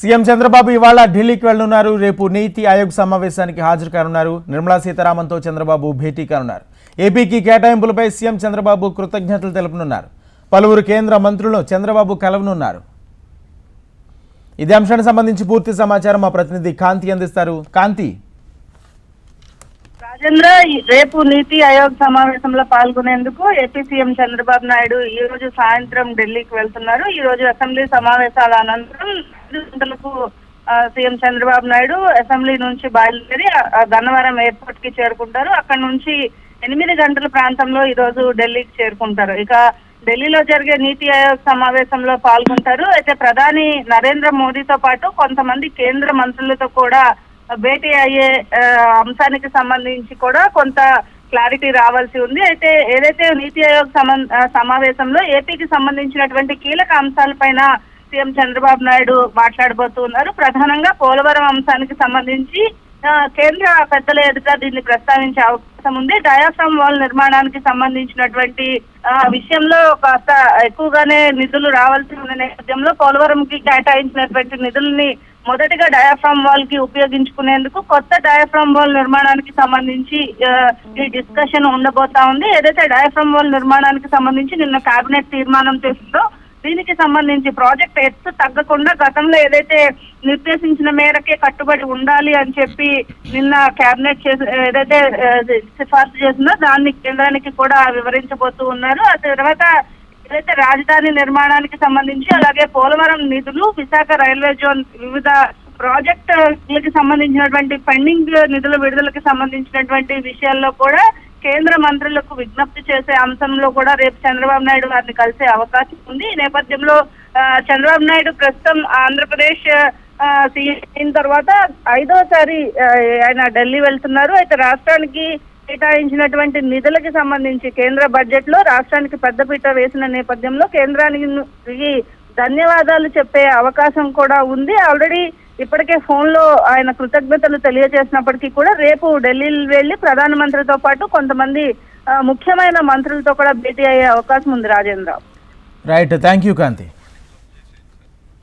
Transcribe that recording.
CM Chandrababu ఇవాళ ఢిల్లీకి వెళ్ళనున్నారు రేపు నీతి ఆయోగ్ సమావేశానికి హాజరు కానున్నారు నిర్మలా సీతారామన్తో చంద్రబాబు భేటీ కానున్నారు. ఏపీకి కేటాయింపులపై సీఎం చంద్రబాబు కృతజ్ఞతలు తెలుపనున్నారు. పలువురు కేంద్ర మంత్రులను చంద్రబాబు కలవనున్నారు. ఇదే అంశానికి సంబంధించి పూర్తి సమాచారం మా ప్రతినిధి కాంతి అందిస్తారు. కాంతి. రాజేంద్ర రేపు నీతి ఆయోగ్ సమావేశంలో పాల్గొనేందుకు ఏపీ సీఎం చంద్రబాబు నాయుడు ఈ రోజు సాయంత్రం ఢిల్లీకి వెళ్తున్నారు. ఈ రోజు అసెంబ్లీ సమావేశాల అనంతరం రాత్రి గంటలకు సీఎం చంద్రబాబు నాయుడు అసెంబ్లీ నుంచి బయలుదేరి గన్నవరం ఎయిర్పోర్ట్కి చేరుకుంటారు. అక్కడ నుంచి ఎనిమిది గంటల ప్రాంతంలో ఈ రోజు ఢిల్లీకి చేరుకుంటారు. ఇక ఢిల్లీలో జరిగే నీతి ఆయోగ్ సమావేశంలో పాల్గొంటారు. అయితే ప్రధాని నరేంద్ర మోదీతో పాటు కొంతమంది కేంద్ర మంత్రులతో కూడా భేటీ అయ్యే అంశానికి సంబంధించి కూడా కొంత క్లారిటీ రావాల్సి ఉంది. అయితే ఏదైతే నీతి ఆయోగ్ సమావేశంలో ఏపీకి సంబంధించినటువంటి కీలక అంశాలపైన సీఎం చంద్రబాబు నాయుడు మాట్లాడబోతున్నారు ప్రధానంగా పోలవరం అంశానికి సంబంధించి కేంద్ర పెద్దల ఎదుట దీన్ని ప్రస్తావించే అవకాశం ఉంది. డయాఫ్రమ్ వాల్ నిర్మాణానికి సంబంధించినటువంటి ఆ, విషయంలో కాస్త ఎక్కువగానే నిధులు రావాల్సి ఉన్న నేపథ్యంలో పోలవరంకి కేటాయించినటువంటి నిధుల్ని మొదటిగా డయాఫ్రామ్ వాల్కి ఉపయోగించుకునేందుకు కొత్త డయాఫ్రామ్ వాల్ నిర్మాణానికి సంబంధించి ఈ డిస్కషన్ ఉండబోతా ఉంది. ఏదైతే డయాఫ్రామ్ వాల్ నిర్మాణానికి సంబంధించి నిన్న కేబినెట్ తీర్మానం చేసిందో దీనికి సంబంధించి ప్రాజెక్ట్ ఎత్తు తగ్గకుండా గతంలో ఏదైతే నిర్దేశించిన మేరకే కట్టుబడి ఉండాలి అని చెప్పి నిన్న కేబినెట్ చేసి ఏదైతే సిఫార్సు చేసిందో దాన్ని కేంద్రానికి కూడా వివరించబోతూ ఉన్నారు. ఆ తర్వాత ఏదైతే రాజధాని నిర్మాణానికి సంబంధించి అలాగే పోలవరం నిధులు విశాఖ రైల్వే జోన్ వివిధ ప్రాజెక్టులకి సంబంధించినటువంటి పెండింగ్ నిధుల విడుదలకి సంబంధించినటువంటి విషయాల్లో కూడా కేంద్ర మంత్రులకు విజ్ఞప్తి చేసే అంశంలో కూడా రేపు చంద్రబాబు నాయుడు వారిని కలిసే అవకాశం ఉంది. ఈ నేపథ్యంలో ఆ, చంద్రబాబు నాయుడు ప్రస్తుతం ఆంధ్రప్రదేశ్ సీఎం అయిన తర్వాత ఐదోసారి ఆయన ఢిల్లీ వెళ్తున్నారు. అయితే రాష్ట్రానికి కేటాయించినటువంటి నిధులకి సంబంధించి కేంద్ర బడ్జెట్లో రాష్ట్రానికి పెద్దపీట వేసిన నేపథ్యంలో కేంద్రానికి ధన్యవాదాలు చెప్పే అవకాశం కూడా ఉంది. ఆల్రెడీ ఇప్పటికే ఫోన్లో ఆయన కృతజ్ఞతలు తెలియజేసినప్పటికీ కూడా రేపు ఢిల్లీ వెళ్ళి ప్రధానమంత్రితో పాటు కొంతమంది ముఖ్యమైన మంత్రులతో కూడా భేటీ అయ్యే అవకాశం ఉంది Rajendra. Right thank you Kanti